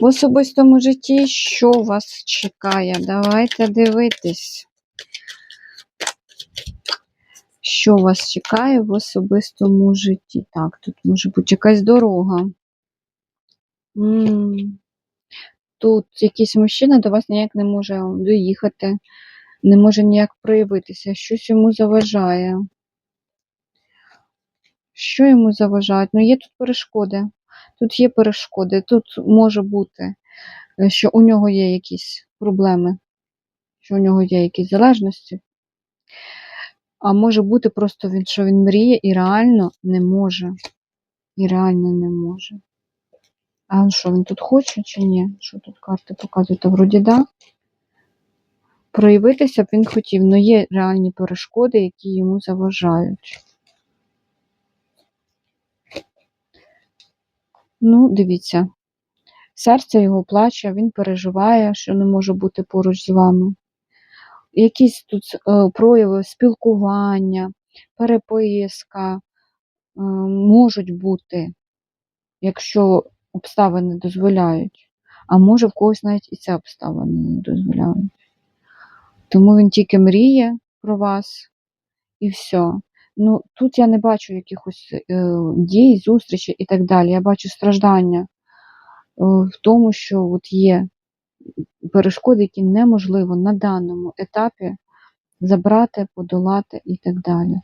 В особистому житті, що вас чекає? Давайте дивитись. Що вас чекає в особистому житті? Так, тут може бути якась дорога. М. Тут якийсь мужчина до вас ніяк не може доїхати, не може ніяк проявитися, щось йому заважає. Що йому заважає? Ну, є тут перешкоди. Тут є перешкоди. Тут може бути, е, що у нього є якісь проблеми, що у нього є якісь залежності. А може бути просто він, що він мріє і реально не може. І реально не може. А що, він тут хоче чи ні? Що тут карти показують? Та вроді да. Проявитися б він хотів, але є реальні перешкоди, які йому заважають. Ну, дивіться, серце його плаче, він переживає, що не може бути поруч з вами. Якісь тут е, прояви спілкування, переписка е, можуть бути, якщо обставини дозволяють. А може в когось навіть і це обставини не дозволяють. Тому він тільки мріє про вас і все. Ну, тут я не бачу якихось е, дій, зустрічей і так далі. Я бачу страждання е, в тому, що от є перешкоди, які неможливо на даному етапі забрати, подолати і так далі.